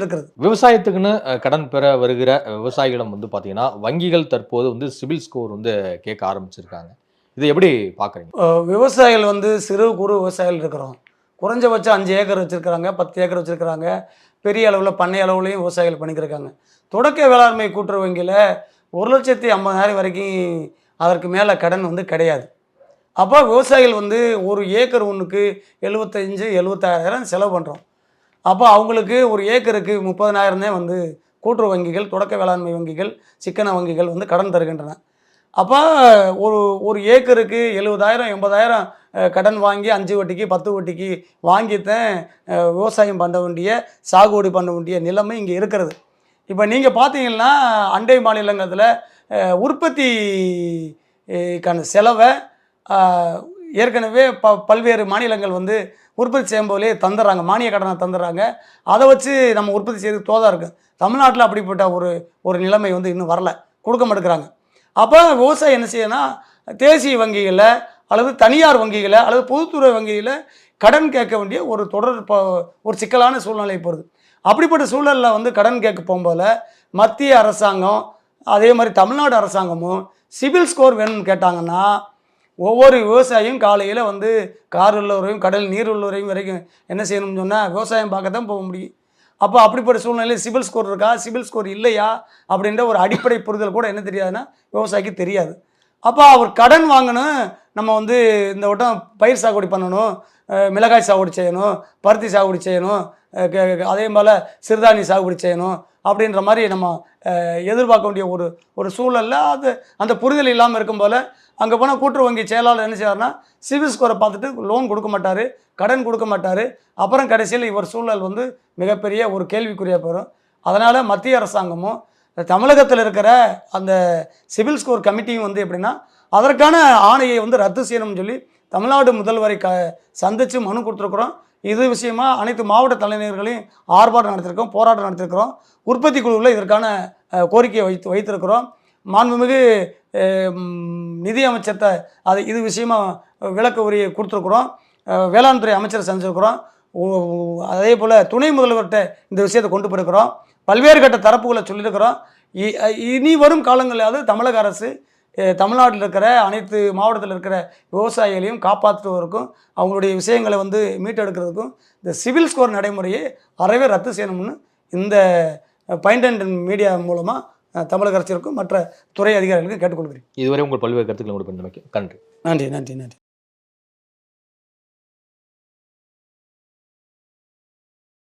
இருக்கிறது. விவசாயத்துக்குன்னு கடன் பெற வருகிற விவசாயிகளிடம் வந்து பார்த்தீங்கன்னா வங்கிகள் தற்போது வந்து சிபில் ஸ்கோர் வந்து கேட்க ஆரம்பிச்சிருக்காங்க. இது எப்படி பார்க்குறீங்க விவசாயிகள் வந்து சிறு குறு விவசாயிகள் இருக்கிறோம். குறைஞ்சபட்சம் அஞ்சு ஏக்கர் வச்சுருக்கிறாங்க பத்து ஏக்கர் வச்சுருக்கிறாங்க. பெரிய அளவில் பண்ணை அளவுலையும் விவசாயிகள் பண்ணிக்கிருக்காங்க தொடக்க வேளாண்மை கூட்டுறவு வங்கியில் ஒரு லட்சத்தி ஐம்பதாயிரம் வரைக்கும் அதற்கு மேலே கடன் வந்து கிடையாது. அப்போ விவசாயிகள் வந்து ஒரு ஏக்கர் ஒன்றுக்கு எழுபத்தஞ்சு எழுபத்தாயிரம் செலவு பண்ணுறோம் அப்போ அவங்களுக்கு ஒரு ஏக்கருக்கு முப்பதனாயிரம் வந்து கூட்டுறவு வங்கிகள் தொடக்க வேளாண்மை வங்கிகள் சிக்கன வங்கிகள் வந்து கடன் தருகின்றன. அப்போ ஒரு ஒரு ஏக்கருக்கு எழுபதாயிரம் எண்பதாயிரம் கடன் வாங்கி அஞ்சு வட்டிக்கு பத்து வட்டிக்கு வாங்கித்தான் விவசாயம் பண்ண வேண்டிய சாகுபடி பண்ண வேண்டிய நிலைமை இங்கே இருக்கிறது. இப்போ நீங்கள் பார்த்தீங்கன்னா அண்டை மாநிலங்களில் உற்பத்திக்கான செலவை ஏற்கனவே ப பல்வேறு மாநிலங்கள் வந்து உற்பத்தி செய்யும் போதே தந்துடுறாங்க மானிய கடனை தந்துடுறாங்க. அதை வச்சு நம்ம உற்பத்தி செய்து தோதாக இருக்கு. தமிழ்நாட்டில் அப்படிப்பட்ட ஒரு ஒரு நிலைமை வந்து இன்னும் வரல. கொடுக்க மாட்டேங்கிறாங்க அப்போ விவசாயம் என்ன செய்யணும்னா தேசிய வங்கிகளில் அல்லது தனியார் வங்கிகளில் அல்லது பொதுத்துறை வங்கியில் கடன் கேட்க வேண்டிய ஒரு தொடர் இப்போ ஒரு சிக்கலான சூழ்நிலை போகுது. அப்படிப்பட்ட சூழலில் வந்து கடன் கேட்க போகும்போது மத்திய அரசாங்கம் அதே மாதிரி தமிழ்நாடு அரசாங்கமும் சிவில் ஸ்கோர் வேணும்னு கேட்டாங்கன்னா ஒவ்வொரு விவசாயியும் காலையில் வந்து கார் உள்ளவரையும் கடல் நீர் உள்ளவரையும் வரைக்கும் என்ன செய்யணும்னு சொன்னால் விவசாயம் பார்க்க தான் போக முடியும். அப்போ அப்படிப்பட்ட சூழ்நிலையில் சிபில் ஸ்கோர் இருக்கா? சிபில் ஸ்கோர் இல்லையா? அப்படின்ற ஒரு அடிப்படை புரிதல் கூட என்ன தெரியாதுன்னா விவசாயிக்கு தெரியாது. அப்போ அவர் கடன் வாங்கணும் நம்ம வந்து இந்த வட்டம் பயிர் சாகுபடி பண்ணணும் மிளகாய் சாகுபடி செய்யணும் பருத்தி சாகுபடி செய்யணும் அதே போல் சிறுதானிய சாகுபடி செய்யணும் அப்படின்ற மாதிரி நம்ம எதிர்பார்க்க வேண்டிய ஒரு ஒரு சூழலில் அது அந்த புரிதல் இல்லாமல் இருக்கும் போல் அங்கே போனால் கூட்டுறவு வங்கி செயலாளர் என்ன செய்வார்னா சிவில் ஸ்கோரை பார்த்துட்டு லோன் கொடுக்க மாட்டார் கடன் கொடுக்க மாட்டார். அப்புறம் கடைசியில் இவர் சூழல் வந்து மிகப்பெரிய ஒரு கேள்விக்குறியாக போயிடும் அதனால் மத்திய அரசாங்கமும் தமிழகத்தில் இருக்கிற அந்த சிவில் ஸ்கோர் கமிட்டியும் வந்து எப்படின்னா அதற்கான ஆணையை வந்து ரத்து செய்யணும்னு சொல்லி தமிழ்நாடு முதல்வரை க சந்தித்து மனு கொடுத்துருக்குறோம். இது விஷயமா அனைத்து மாவட்ட தலைநகர்களையும் ஆர்ப்பாட்டம் நடத்திருக்கோம் போராட்டம் நடத்திருக்கிறோம். உற்பத்தி குழுவில் இதற்கான கோரிக்கையை வைத்து வைத்திருக்கிறோம். மாண்புமிகு அஹ், நிதி அது இது விஷயமா விளக்க உரிய கொடுத்துருக்குறோம். வேளாண்துறை வேளாண் துறை அமைச்சர் அதே போல் துணை முதல்வர்கிட்ட இந்த விஷயத்தை கொண்டு போயிருக்கிறோம். பல்வேறு கட்ட தரப்புகளை சொல்லியிருக்கிறோம். இ- இனி வரும் காலங்களிலாவது தமிழக அரசு தமிழ்நாட்டில் இருக்கிற அனைத்து மாவட்டத்தில் இருக்கிற விவசாயிகளையும் காப்பாற்றுவதற்கும் அவங்களுடைய விஷயங்களை வந்து மீட்டெடுக்கிறதுக்கும் இந்த சிவில் ஸ்கோர் நடைமுறையை அறவே ரத்து செய்யணும்னு இந்த பைண்ட் மீடியா மூலமாக தமிழக அரசிற்கும் மற்ற துறை அதிகாரிகளுக்கும் கேட்டுக்கொள்கிறேன். இதுவரை உங்கள் பல்வேறு கருத்துக்களை உங்களுக்கு நன்றி. நன்றி நன்றி நன்றி.